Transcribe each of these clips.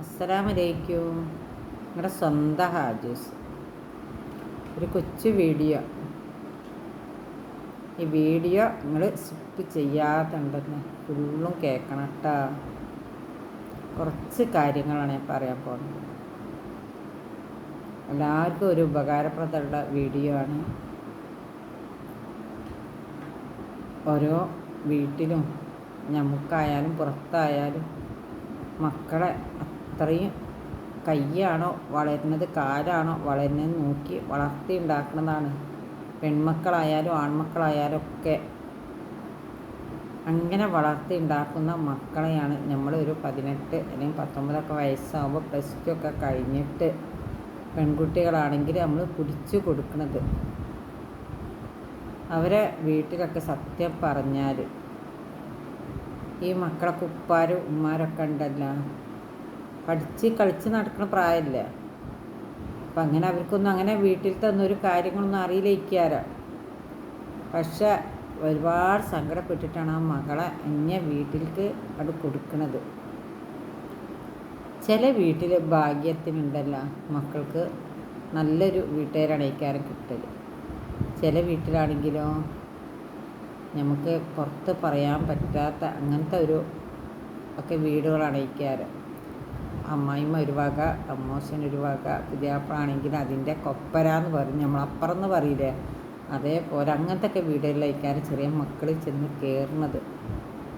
അസ്സലാമലൈക്കും. നിങ്ങളുടെ സ്വന്തം ഹാജൂസ്. ഒരു കൊച്ചു വീഡിയോ. ഈ വീഡിയോ നിങ്ങൾ സ്കിപ്പ് ചെയ്യാതുണ്ടെന്ന് ഫുള്ളും കേൾക്കണം കേട്ടോ കുറച്ച് കാര്യങ്ങളാണ് ഞാൻ പറയാൻ പോകുന്നത്. എല്ലാവർക്കും ഒരു ഉപകാരപ്രദമുള്ള വീഡിയോ ആണ്. ഓരോ വീട്ടിലും നമുക്കായാലും പുറത്തായാലും മക്കളെ അത്രയും കയ്യാണോ വളരുന്നത് കാലാണോ വളരുന്നത് നോക്കി വളർത്തി ഉണ്ടാക്കുന്നതാണ്. പെൺമക്കളായാലും ആൺമക്കളായാലും ഒക്കെ അങ്ങനെ വളർത്തി ഉണ്ടാക്കുന്ന മക്കളെയാണ് നമ്മൾ ഒരു പതിനെട്ട് അല്ലെങ്കിൽ പത്തൊമ്പതൊക്കെ വയസ്സാകുമ്പോൾ പ്ലസ് ടു ഒക്കെ കഴിഞ്ഞിട്ട് പെൺകുട്ടികളാണെങ്കിൽ നമ്മൾ പിടിച്ചു കൊടുക്കുന്നത് അവരെ വീട്ടിലൊക്കെ സത്യം പറഞ്ഞാൽ ഈ മക്കളൊക്കെ ഉപ്പാരും ഉമ്മാരൊക്കെ ഉണ്ടല്ലോ. പഠിച്ച് കളിച്ച് നടക്കുന്ന പ്രായമല്ലേ അപ്പം അങ്ങനെ അവർക്കൊന്നും അങ്ങനെ വീട്ടിൽ തന്നൊരു കാര്യങ്ങളൊന്നും അറിയില്ല പക്ഷെ ഒരുപാട് സങ്കടപ്പെട്ടിട്ടാണ് ആ മകളെ എന്നെ വീട്ടിലേക്ക് അത് കൊടുക്കുന്നത് ചില വീട്ടിൽ ഭാഗ്യത്തിനുണ്ടല്ലോ മക്കൾക്ക് നല്ലൊരു വീട്ടുകാരാണ് ഇക്കാരം കിട്ടൽ ചില വീട്ടിലാണെങ്കിലോ നമുക്ക് പുറത്ത് പറയാൻ പറ്റാത്ത അങ്ങനത്തെ ഒരു ഒക്കെ വീടുകളാണ് അമ്മായിമ്മ ഒരു വക അമ്മോശൻ ഒരു വക പുതിയാപ്പാണെങ്കിൽ അതിന്റെ കൊപ്പര എന്ന് പറയും. നമ്മളപ്പുറം എന്ന് പറയില്ലേ? അതേപോലെ അങ്ങനത്തെ വീടുകളിലേക്കാണ് ചെറിയ മക്കൾ ചെന്ന് കയറുന്നത്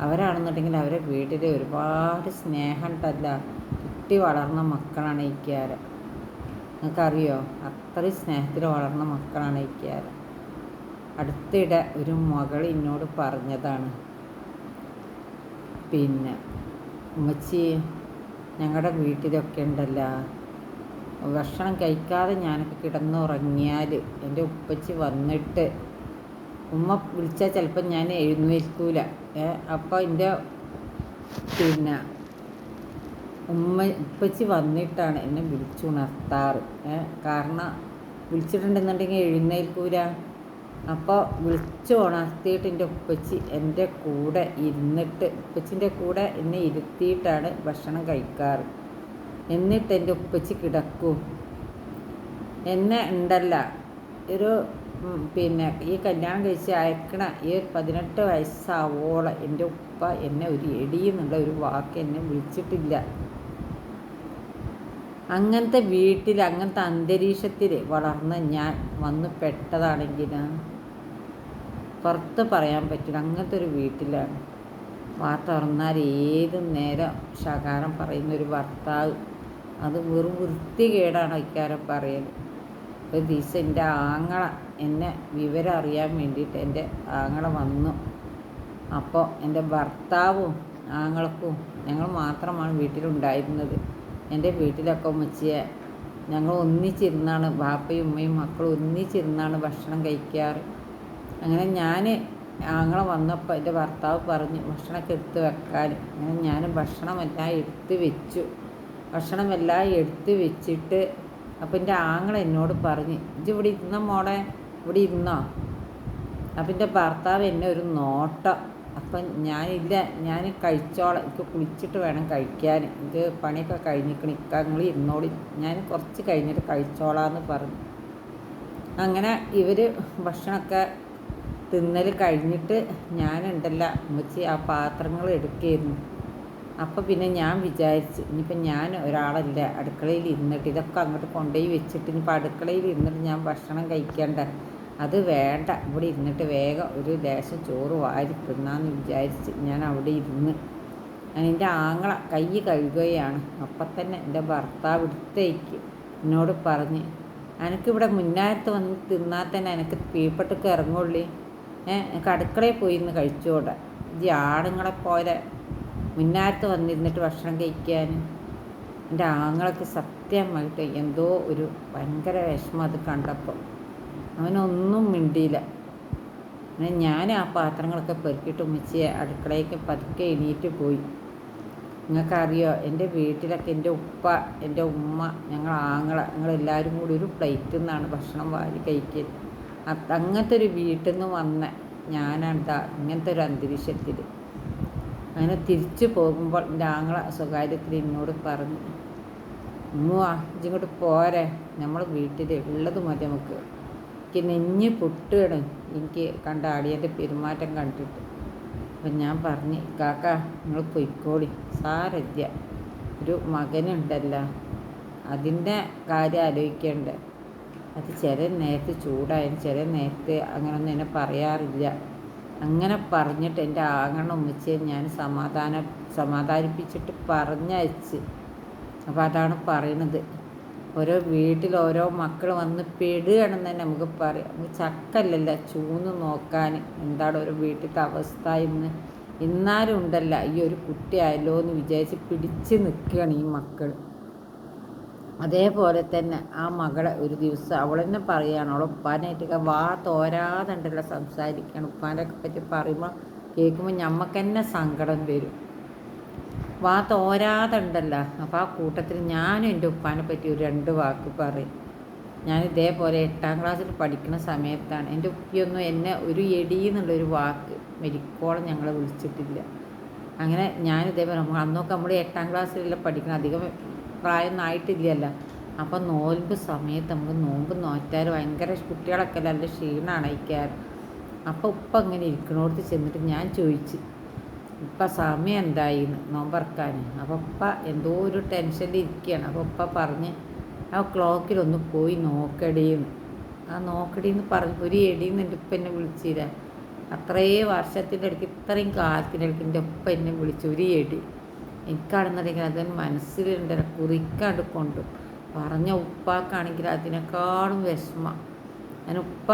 അവരാണെന്നുണ്ടെങ്കിൽ അവരെ വീട്ടിൽ ഒരുപാട് സ്നേഹം ഉണ്ടല്ല. കുട്ടി വളർന്ന മക്കളാണ് ഇക്കാര് നിങ്ങൾക്കറിയോ? അത്രയും സ്നേഹത്തിൽ വളർന്ന മക്കളാണ് ഇക്കാര് അടുത്തിടെ ഒരു മകൾ എന്നോട് പറഞ്ഞതാണ്. പിന്നെ ഉമ്മച്ചി ഞങ്ങളുടെ വീട്ടിലൊക്കെ ഉണ്ടല്ലോ ഭക്ഷണം കഴിക്കാതെ ഞാനൊക്കെ കിടന്നുറങ്ങിയാൽ എന്റെ ഉപ്പച്ചി വന്നിട്ട് ഉമ്മ വിളിച്ചാൽ ചിലപ്പോൾ ഞാൻ എഴുന്നേൽക്കൂല. അപ്പോൾ എന്റെ പിന്നെ ഉമ്മ ഉപ്പച്ചി വന്നിട്ടാണ് എന്നെ വിളിച്ചുണർത്താറ്. കാരണം വിളിച്ചിട്ടുണ്ടെന്നുണ്ടെങ്കിൽ എഴുന്നേൽക്കൂല. അപ്പോൾ വിളിച്ചു ഉണർത്തിയിട്ട് എന്റെ ഉപ്പച്ചി എന്റെ കൂടെ ഇരുന്നിട്ട് ഉപ്പച്ചിന്റെ കൂടെ എന്നെ ഇരുത്തിയിട്ടാണ് ഭക്ഷണം കഴിക്കാറ്. എന്നിട്ട് എന്റെ ഉപ്പച്ചി കിടക്കും. എന്നെ ഉണ്ടല്ല ഒരു പിന്നെ ഈ കല്യാണം കഴിച്ച് അയക്കണ ഈ പതിനെട്ട് വയസ്സാവോളം എന്റെ ഉപ്പ എന്നെ ഒരു എടിയെന്നുള്ള ഒരു വാക്ക് എന്നെ വിളിച്ചിട്ടില്ല. അങ്ങനത്തെ വീട്ടിൽ അങ്ങനത്തെ അന്തരീക്ഷത്തിൽ വളർന്ന് ഞാൻ വന്ന് പെട്ടതാണെങ്കിൽ പുറത്ത് പറയാൻ പറ്റില്ല. അങ്ങനത്തെ ഒരു വീട്ടിലാണ്. വാ തുറന്നാൽ ഏത് നേരം ശകാരം പറയുന്ന ഒരു ഭർത്താവ്. അത് വെറും വൃത്തികേടാണ് ഇക്കാരം പറയുന്നത് ഒരു ദിവസം എന്റെ ആങ്ങള എന്നെ വിവരം അറിയാൻ വേണ്ടിയിട്ട് എന്റെ ആങ്ങള വന്നു. അപ്പോൾ എന്റെ ഭർത്താവും ആങ്ങളക്കും ഞങ്ങൾ മാത്രമാണ് വീട്ടിലുണ്ടായിരുന്നത്. എന്റെ വീട്ടിലൊക്കെ ഉമ്മച്ചിയെ ഞങ്ങൾ ഒന്നിച്ചിരുന്നാണ് ബാപ്പയും ഉമ്മയും മക്കളും ഒന്നിച്ചിരുന്നാണ് ഭക്ഷണം കഴിക്കാറ്. അങ്ങനെ ഞാൻ ആങ്ങളെ വന്നപ്പോൾ എന്റെ ഭർത്താവ് പറഞ്ഞു ഭക്ഷണമൊക്കെ എടുത്ത് വെക്കാൻ. അങ്ങനെ ഞാൻ ഭക്ഷണമെല്ലാം എടുത്ത് വെച്ചു. ഭക്ഷണമെല്ലാം എടുത്ത് വെച്ചിട്ട് അപ്പം എന്റെ ആങ്ങളെ എന്നോട് പറഞ്ഞു ഇജ്ജ് ഇവിടെ ഇരുന്ന മോളെ? ഇവിടെ ഇരുന്നോ? അപ്പം എന്റെ ഭർത്താവ് എന്നെ ഒരു നോട്ടം അപ്പം ഞാനില്ല ഞാൻ കഴിച്ചോളാം. എനിക്ക് കുളിച്ചിട്ട് വേണം കഴിക്കാൻ. ഇത് പണിയൊക്കെ കഴിഞ്ഞിരിക്കണം. ഇക്ക നിങ്ങൾ ഇരുന്നോളി. ഞാൻ കുറച്ച് കഴിഞ്ഞിട്ട് കഴിച്ചോളാം എന്ന് പറഞ്ഞു. അങ്ങനെ ഇവർ ഭക്ഷണമൊക്കെ തിന്നൽ കഴിഞ്ഞിട്ട് ഞാനുണ്ടല്ല ഉമ്മച്ചി ആ പാത്രങ്ങൾ എടുക്കുകയായിരുന്നു അപ്പോൾ പിന്നെ ഞാൻ വിചാരിച്ച് ഇനിയിപ്പോൾ ഞാൻ ഒരാളല്ല അടുക്കളയിൽ ഇരുന്നിട്ട് ഇതൊക്കെ അങ്ങോട്ട് കൊണ്ടുപോയി വെച്ചിട്ട് ഇനിയിപ്പോൾ അടുക്കളയിൽ ഇരുന്നിട്ട് ഞാൻ ഭക്ഷണം കഴിക്കേണ്ട? അത് വേണ്ട. ഇവിടെ ഇരുന്നിട്ട് വേഗം ഒരു ദേശം ചോറ് വാരി തിന്നാന്ന് വിചാരിച്ച് ഞാൻ അവിടെ ഇരുന്ന്. ഞാൻ എന്റെ ആങ്ങള കൈ കഴുകുകയാണ്. അപ്പം തന്നെ എന്റെ ഭർത്താവ് എടുത്തേക്ക് എന്നോട് പറഞ്ഞ് എനിക്കിവിടെ മുന്നാരത്ത് വന്ന് തിന്നാൽ തന്നെ എനിക്ക് പീപ്പട്ടൊക്കെ ഇറങ്ങുള്ളി. ഏഹ് എനിക്ക് അടുക്കളയിൽ പോയി ഇന്ന് കഴിച്ചോടെ? ഈ ആണുങ്ങളെ പോലെ മുന്നാരത്ത് വന്നിരുന്നിട്ട് ഭക്ഷണം കഴിക്കാൻ. എന്റെ ആങ്ങളൊക്കെ സത്യമായിട്ട് എന്തോ ഒരു ഭയങ്കര വിഷമം അത് കണ്ടപ്പോൾ. അവനൊന്നും മിണ്ടിയില്ല. അങ്ങനെ ഞാൻ ആ പാത്രങ്ങളൊക്കെ പെറുക്കിയിട്ട് ഉമ്മച്ചിയെ അടുക്കളയ്ക്ക് പതുക്കെ എണീറ്റ് പോയി. നിങ്ങൾക്കറിയോ എന്റെ വീട്ടിലൊക്കെ എന്റെ ഉപ്പ എന്റെ ഉമ്മ ഞങ്ങൾ ആങ്ങള ഞങ്ങളെല്ലാവരും കൂടി ഒരു പ്ലേറ്റിൽ നിന്നാണ് ഭക്ഷണം വാരി കഴിക്കുക അങ്ങനത്തെ ഒരു വീട്ടിൽ നിന്ന് വന്ന ഞാനെന്താ ഇങ്ങനത്തെ ഒരു അന്തരീക്ഷത്തിൽ. അങ്ങനെ തിരിച്ചു പോകുമ്പോൾ എന്റെ ആങ്ങള സ്വകാര്യത്തിൽ എന്നോട് പറഞ്ഞു ഉമ്മുവാ ഇങ്ങോട്ട് പോരെ. നമ്മൾ വീട്ടിൽ ഉള്ളത് മതി നമുക്ക്. എനിക്ക് നെഞ്ഞ് പൊട്ടുകയാണ്. എനിക്ക് കണ്ട ആടിയന്റെ പെരുമാറ്റം കണ്ടിട്ട്. അപ്പം ഞാൻ പറഞ്ഞ് കാക്ക നിങ്ങൾ പൊയ്ക്കോളി. സാരല്ല ഒരു മകനുണ്ടല്ലോ. അതിന്റെ കാര്യം ആലോചിക്കേണ്ട. അത് ചില നേരത്ത് ചൂടായാലും ചില നേരത്ത് അങ്ങനൊന്നും എന്നെ പറയാറില്ല. അങ്ങനെ പറഞ്ഞിട്ട് എന്റെ ആങ്ങണ ഉമ്മച്ചയെ ഞാൻ സമാധാന സമാധാനിപ്പിച്ചിട്ട് പറഞ്ഞയച്ച്. അപ്പോൾ അതാണ് പറയണത്. ഓരോ വീട്ടിൽ ഓരോ മക്കൾ വന്ന് പെടുകയാണെന്ന് തന്നെ നമുക്ക് പറയാം. നമുക്ക് ചക്കല്ലല്ല ചൂന്ന് നോക്കാൻ. എന്താണ് ഒരു വീട്ടിലത്തെ അവസ്ഥ ഇന്ന്? എന്നാലും ഉണ്ടല്ല ഈ ഒരു കുട്ടിയായല്ലോ എന്ന് വിചാരിച്ച് പിടിച്ച് നിൽക്കുകയാണ് ഈ മക്കൾ അതേപോലെ തന്നെ ആ മകളെ ഒരു ദിവസം അവൾ തന്നെ പറയുകയാണ് അവളെ ഉപ്പാനായിട്ടൊക്കെ വാ തോരാതുണ്ടല്ലോ സംസാരിക്കുകയാണ് ഉപ്പാനൊക്കെ പറ്റി പറയുമ്പോൾ കേൾക്കുമ്പോൾ ഞമ്മക്ക് തന്നെ സങ്കടം വരും. വാ തോരാതുണ്ടല്ലോ. അപ്പോൾ ആ കൂട്ടത്തിൽ ഞാനും എന്റെ ഉപ്പാനെ പറ്റി ഒരു രണ്ട് വാക്ക് പറയും. ഞാൻ ഇതേപോലെ എട്ടാം ക്ലാസ്സിൽ പഠിക്കുന്ന സമയത്താണ് എന്റെ ഉപ്പിയൊന്നും എന്നെ ഒരു എടി എന്നുള്ളൊരു വാക്ക് മെരിക്കോളം ഞങ്ങളെ വിളിച്ചിട്ടില്ല. അങ്ങനെ ഞാൻ ഇതേപോലെ അന്നൊക്കെ നമ്മൾ എട്ടാം ക്ലാസ്സിലെല്ലാം പഠിക്കണം അധികം പ്രായമൊന്നും ആയിട്ടില്ലല്ലോ. അപ്പം നോൽമ്പ് സമയത്ത് നമുക്ക് നോമ്പ് നോറ്റാൽ ഭയങ്കര കുട്ടികളൊക്കെ നല്ല ക്ഷീണമാണ് അയക്കാറ് അപ്പോൾ ഉപ്പ അങ്ങനെ ഇരിക്കണോടത്ത് ചെന്നിട്ട് ഞാൻ ചോദിച്ചു ഇപ്പം സമയം എന്തായി നോമ്പറക്കാൻ അപ്പോൾ ഉപ്പ എന്തോ ഒരു ടെൻഷനിൽ ഇരിക്കുകയാണ് അപ്പോൾ ഉപ്പ പറഞ്ഞ് ആ ക്ലോക്കിലൊന്ന് പോയി നോക്കടിയെന്ന് ആ നോക്കടിയെന്ന് പറഞ്ഞ് ഒരു എടിയെന്ന് എന്റെ ഉപ്പ എന്നെ വിളിച്ചില്ല. അത്രയും വർഷത്തിന്റെ ഇടയ്ക്ക് ഇത്രയും കാലത്തിന്റെ ഇടയ്ക്ക് എന്റെ ഉപ്പ എന്നെ വിളിച്ചു. ഒരു എടി. എനിക്കാണെന്നുണ്ടെങ്കിൽ അതിന് മനസ്സിലുണ്ട്. കുറിക്കാണ്ട് കൊണ്ടു. പറഞ്ഞ ഉപ്പാക്കാണെങ്കിൽ അതിനേക്കാളും വിഷമം. ഞാൻ ഉപ്പ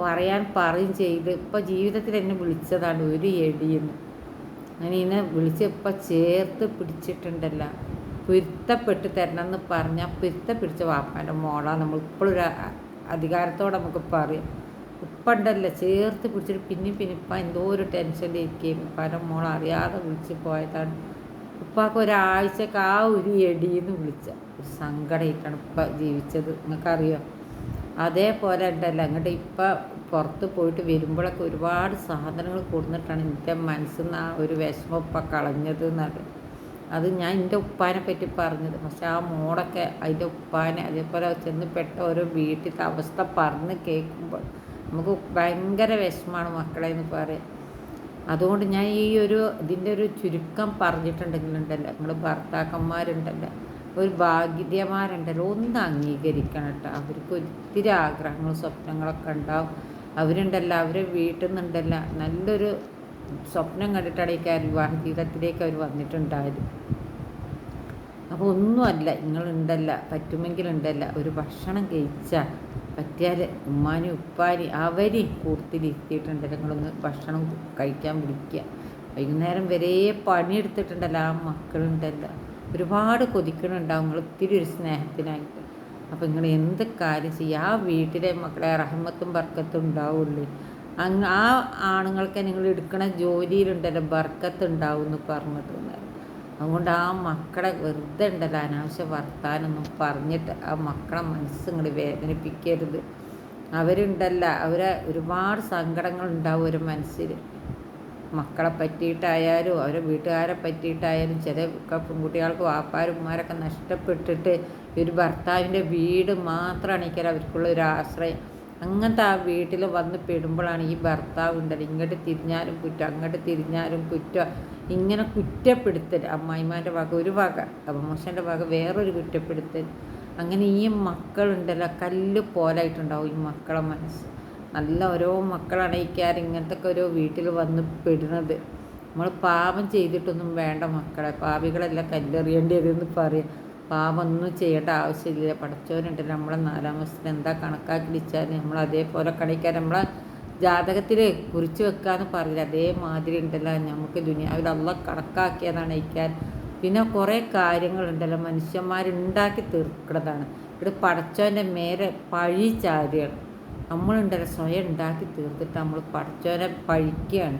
പറയാൻ പറയും ചെയ്ത്. ഇപ്പം ജീവിതത്തിൽ എന്നെ വിളിച്ചതാണ് ഒരു എടിയെന്ന് അങ്ങനെ ഇതിനെ വിളിച്ച് ഇപ്പം ചേർത്ത് പിടിച്ചിട്ടുണ്ടല്ല. പൊരുത്തപ്പെട്ട് തരണം എന്ന് പറഞ്ഞാൽ പൊരുത്ത പിടിച്ച വാപ്പാന്റെ മോളാണ് നമ്മൾ ഇപ്പോഴൊരു അധികാരത്തോടെ നമുക്ക് പറയാം ഉപ്പണ്ടല്ല ചേർത്ത് പിടിച്ചിട്ട് പിന്നെ പിന്നെ ഇപ്പം എന്തോ ഒരു ടെൻഷനിലിരിക്കുകയും ഇപ്പം മോൾ അറിയാതെ വിളിച്ച് പോയതാണ്. ഉപ്പാക്ക് ഒരാഴ്ചക്ക് ആ ഒരു എടിയെന്ന് വിളിച്ച. ഒരു സങ്കടമായിട്ടാണ് ഇപ്പം ജീവിച്ചത്. നിങ്ങൾക്കറിയോ അതേപോലെ ഉണ്ടല്ലോ. അങ്ങോട്ട് ഇപ്പം പുറത്ത് പോയിട്ട് വരുമ്പോഴൊക്കെ ഒരുപാട് സാധനങ്ങൾ കൊടുത്തിട്ടാണ് എന്റെ മനസ്സിൽ നിന്ന് ആ ഒരു വിഷമം ഇപ്പം കളഞ്ഞത് എന്നത് അത് ഞാൻ എന്റെ ഉപ്പാനെ പറ്റി പറഞ്ഞത്. പക്ഷെ ആ മോടൊക്കെ അതിന്റെ ഉപ്പാനെ അതേപോലെ ചെന്ന് പെട്ട ഓരോ വീട്ടിലത്തെ അവസ്ഥ പറഞ്ഞ് കേൾക്കുമ്പോൾ നമുക്ക് ഭയങ്കര വിഷമമാണ് മക്കളെ എന്ന് പറയാം അതുകൊണ്ട് ഞാൻ ഈ ഒരു ഇതിന്റെ ഒരു ചുരുക്കം പറഞ്ഞിട്ടുണ്ടെങ്കിലുണ്ടല്ലോ. നിങ്ങൾ ഭർത്താക്കന്മാരുണ്ടല്ലോ. ഒരു ഭാഗ്യമാരുണ്ടല്ലോ ഒന്ന് അംഗീകരിക്കണം കേട്ടോ. അവർക്ക് ഒത്തിരി ആഗ്രഹങ്ങളും സ്വപ്നങ്ങളൊക്കെ ഉണ്ടാവും. അവരുണ്ടല്ലോ അവരെ വീട്ടിൽ നിന്നുണ്ടല്ല നല്ലൊരു സ്വപ്നം കണ്ടിട്ടാണ് ഈ വിവാഹ ജീവിതത്തിലേക്ക് അവർ വന്നിട്ടുണ്ടായത്. അപ്പോൾ ഒന്നുമല്ല നിങ്ങളുണ്ടല്ല പറ്റുമെങ്കിൽ ഉണ്ടല്ല ഒരു ഭക്ഷണം കഴിച്ചാൽ പറ്റിയാൽ ഉമ്മാനും ഉപ്പാനും അവർ കൂട്ടത്തിലിരുത്തിയിട്ടുണ്ട്. നിങ്ങളൊന്ന് ഭക്ഷണം കഴിക്കാൻ വിളിക്കുക. വൈകുന്നേരം വരെ പണിയെടുത്തിട്ടുണ്ടല്ലോ ആ മക്കളുണ്ടല്ലോ. ഒരുപാട് കൊതിക്കണുണ്ടാവും നിങ്ങൾ ഒത്തിരി ഒരു സ്നേഹത്തിനായിട്ട്. അപ്പോൾ നിങ്ങൾ എന്ത് കാര്യം ചെയ്യുക ആ വീട്ടിലെ മക്കളെ റഹ്മത്തും ബർക്കത്തും ഉണ്ടാവുള്ളൂ. അങ്ങ് ആ ആണുങ്ങൾക്ക് നിങ്ങൾ എടുക്കണ ജോലിയിലുണ്ടല്ലോ ബർക്കത്ത് ഉണ്ടാവും എന്ന് പറഞ്ഞിട്ടുണ്ടായിരുന്നു അതുകൊണ്ട് ആ മക്കളെ വെറുതെ ഉണ്ടല്ലോ അനാവശ്യ വർത്താനൊന്നും പറഞ്ഞിട്ട് ആ മക്കളെ മനസ്സ് നിങ്ങൾ വേദനിപ്പിക്കരുത്. അവരുണ്ടല്ല അവരെ ഒരുപാട് സങ്കടങ്ങൾ ഉണ്ടാവും ഒരു മനസ്സിൽ മക്കളെ പറ്റിയിട്ടായാലും അവരെ വീട്ടുകാരെ പറ്റിയിട്ടായാലും ചില പെൺകുട്ടികൾക്ക് വാപ്പാരന്മാരൊക്കെ നഷ്ടപ്പെട്ടിട്ട് ഒരു ഭർത്താവിന്റെ വീട് മാത്രമാണ് എനിക്കത് അവർക്കുള്ള ഒരു ആശ്രയം. അങ്ങനത്തെ ആ വീട്ടിൽ വന്ന് പെടുമ്പോഴാണ് ഈ ഭർത്താവ് ഉണ്ടല്ലോ ഇങ്ങോട്ട് തിരിഞ്ഞാലും കുറ്റം അങ്ങോട്ട് തിരിഞ്ഞാലും കുറ്റം. ഇങ്ങനെ കുറ്റപ്പെടുത്തൽ അമ്മായിമാന്റെ വക ഒരു വക അമ്മോശന്റെ വക വേറൊരു കുറ്റപ്പെടുത്തൽ. അങ്ങനെ ഈ മക്കളുണ്ടല്ലോ കല്ല് പോലായിട്ടുണ്ടാവും ഈ മക്കളെ മനസ്സ്. നല്ല ഓരോ മക്കളാണ് ഇക്കാർ ഇങ്ങനത്തെ ഒക്കെ ഓരോ വീട്ടിൽ വന്ന് പെടുന്നത്. നമ്മൾ പാപം ചെയ്തിട്ടൊന്നും വേണ്ട മക്കളെ പാപികളെല്ലാം കല്ലെറിയേണ്ടി വരുമെന്ന് പറയും. പാപമൊന്നും ചെയ്യേണ്ട ആവശ്യമില്ല. പഠിച്ചവരുണ്ട്. നമ്മളെ നാലാം മാസത്തിൽ എന്താ കണക്കാക്കി വെച്ചാൽ നമ്മൾ അതേപോലെ കണിക്കാൻ നമ്മളെ ജാതകത്തിൽ കുറിച്ച് വെക്കാന്ന് പറയില്ല. അതേമാതിരി ഉണ്ടല്ലോ നമുക്ക് ദുനിയാവിൽ അള്ള കണക്കാക്കിയതാണ് അയക്കാൻ. പിന്നെ കുറേ കാര്യങ്ങളുണ്ടല്ലോ. മനുഷ്യന്മാരുണ്ടാക്കി തീർക്കുന്നതാണ് ഇവിടെ പടച്ചോന്റെ മേലെ പഴി ചാരിയാണ് നമ്മളുണ്ടല്ലോ സ്വയം ഉണ്ടാക്കി തീർത്തിട്ട് നമ്മൾ പടച്ചോനെ പഴിക്കുകയാണ്.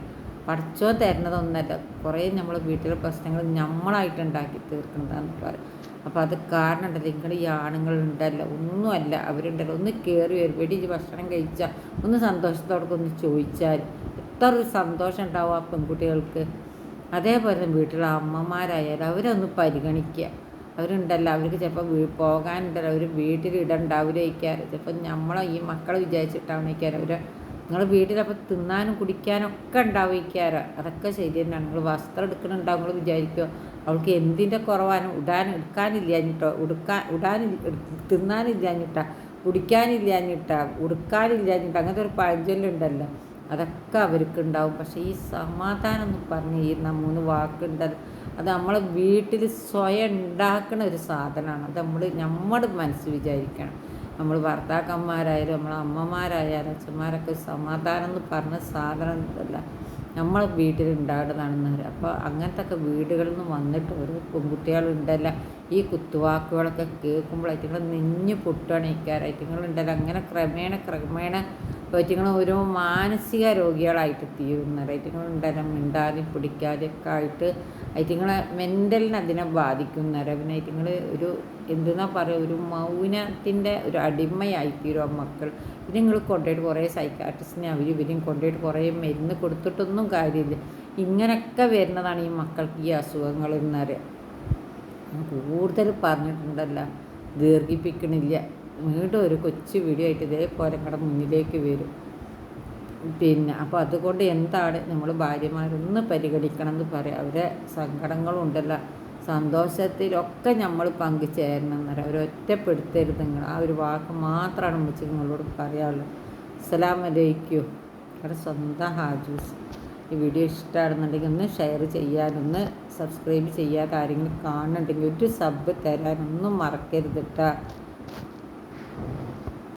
പടച്ചോൻ തരുന്നതൊന്നല്ല കുറേ നമ്മൾ വീട്ടിലെ പ്രശ്നങ്ങൾ നമ്മളായിട്ട് ഉണ്ടാക്കി തീർക്കുന്നതാണ് പറയും അപ്പോൾ അത് കാരണം ഉണ്ടല്ലോ. നിങ്ങൾ ഈ ആണുങ്ങളുണ്ടല്ലോ. ഒന്നുമല്ല. അവരുണ്ടല്ലോ. ഒന്ന് കയറി വരും. വെടി ഭക്ഷണം കഴിച്ചാൽ ഒന്ന് സന്തോഷത്തോടെ ഒന്ന് ചോദിച്ചാൽ എത്ര സന്തോഷം ഉണ്ടാവും ആ പെൺകുട്ടികൾക്ക്. അതേപോലെ വീട്ടിലെ അമ്മമാരായാലും അവരൊന്ന് പരിഗണിക്കുക. അവരുണ്ടല്ലോ. അവർക്ക് ചിലപ്പോൾ പോകാനുണ്ടല്ലോ. അവർ വീട്ടിലിടണ്ടാവില്ല ഇടണ്ടാവില്ലേക്കാറ് ചിലപ്പോൾ നമ്മളെ ഈ മക്കളെ വിചാരിച്ചിട്ടാണ് ഇരിക്കാറ് അവർ നിങ്ങൾ വീട്ടിലപ്പോൾ തിന്നാനും കുടിക്കാനും ഒക്കെ ഉണ്ടാവിക്കാറ് അതൊക്കെ ശരി തന്നെയാണ്. നിങ്ങൾ വസ്ത്രം എടുക്കണുണ്ടാവും നിങ്ങൾ വിചാരിക്കുക അവൾക്ക് എന്തിന്റെ കുറവാനും ഇടാൻ എടുക്കാനില്ലാഞ്ഞിട്ടോ ഉടുക്കാൻ ഉടാൻ തിന്നാനില്ലാഞ്ഞിട്ടാ കുടിക്കാനില്ലാഞ്ഞിട്ടാ ഉടുക്കാനില്ലാഞ്ഞിട്ടാ അങ്ങനത്തെ ഒരു പഴഞ്ചൊല്ലുണ്ടല്ലോ അതൊക്കെ അവർക്ക് ഉണ്ടാവും. പക്ഷേ ഈ സമാധാനം എന്ന് പറഞ്ഞ് ഈ മൂന്ന് വാക്കുണ്ടല്ലോ. അത് നമ്മളെ വീട്ടിൽ സ്വയം ഉണ്ടാക്കുന്ന ഒരു സാധനമാണ്. അത് നമ്മൾ നമ്മുടെ മനസ്സ് വിചാരിക്കണം. നമ്മൾ ഭർത്താക്കന്മാരായാലും നമ്മളെ അമ്മമാരായാലും അച്ഛന്മാരൊക്കെ സമാധാനം എന്ന് പറഞ്ഞ സാധനം അല്ല വീട്ടിൽ ഉണ്ടാകുന്നതാണെന്ന് പറയാം. അപ്പോൾ അങ്ങനത്തെ ഒക്കെ വീടുകളിൽ നിന്ന് വന്നിട്ട് ഒരു പെൺകുട്ടികളുണ്ടല്ല ഈ കുത്തുവാക്കുകളൊക്കെ കേൾക്കുമ്പോൾ ഐറ്റങ്ങൾ നിഞ്ഞ് പൊട്ടുകയാണ് ഉണ്ടല്ല അങ്ങനെ ക്രമേണ ക്രമേണ ഐറ്റങ്ങൾ ഓരോ മാനസിക രോഗികളായിട്ട് തീരുന്നത് അയറ്റങ്ങളുണ്ടല്ല മിണ്ടാതെ പിടിക്കാതെയൊക്കെ ആയിട്ട് ഐറ്റങ്ങളെ മെന്റലിനെ അതിനെ ബാധിക്കുന്നവരെ പിന്നെ നിങ്ങൾ ഒരു എന്തെന്നാ പറയുക ഒരു മൗനത്തിന്റെ ഒരു അടിമയായിത്തീരും ആ മക്കൾ. പിന്നെ നിങ്ങൾ കൊണ്ടുപോയിട്ട് കുറേ സൈക്കാട്രിസ്റ്റിനെ അവർ ഇവരും കൊണ്ടുപോയിട്ട് കുറേ മരുന്ന് കൊടുത്തിട്ടൊന്നും കാര്യമില്ല. ഇങ്ങനെയൊക്കെ വരുന്നതാണ് ഈ മക്കൾക്ക് ഈ അസുഖങ്ങൾ എന്നറിയാം കൂടുതൽ പറഞ്ഞിട്ടുണ്ടല്ല ദീർഘിപ്പിക്കണില്ല. വീണ്ടും ഒരു കൊച്ചു വീഡിയോ ആയിട്ട് ഇതേപോലെ കട മുന്നിലേക്ക് വരും. പിന്നെ അപ്പോൾ അതുകൊണ്ട് എന്താണ് നമ്മൾ ഭാര്യമാരൊന്ന് പരിഗണിക്കണം എന്ന് പറയാം. അവരെ സങ്കടങ്ങളുണ്ടല്ല. സന്തോഷത്തിലൊക്കെ നമ്മൾ പങ്കുചേരണം പറയാം അവരൊറ്റപ്പെടുത്തരുത് നിങ്ങൾ ആ ഒരു വാക്ക് മാത്രമാണ് മുച്ച് നിങ്ങളോട് പറയാനുള്ളത്. അസ്സലാം വലൈക്കും ഇവിടെ സ്വന്തം ഹാജൂസ്. ഈ വീഡിയോ ഇഷ്ടമാണെന്നുണ്ടെങ്കിൽ ഒന്ന് ഷെയർ ചെയ്യാനൊന്ന് സബ്സ്ക്രൈബ് ചെയ്യാതെ ആരെങ്കിലും കാണുന്നുണ്ടെങ്കിൽ ഒരു സബ് തരാനൊന്നും മറക്കരുത് കേട്ടോ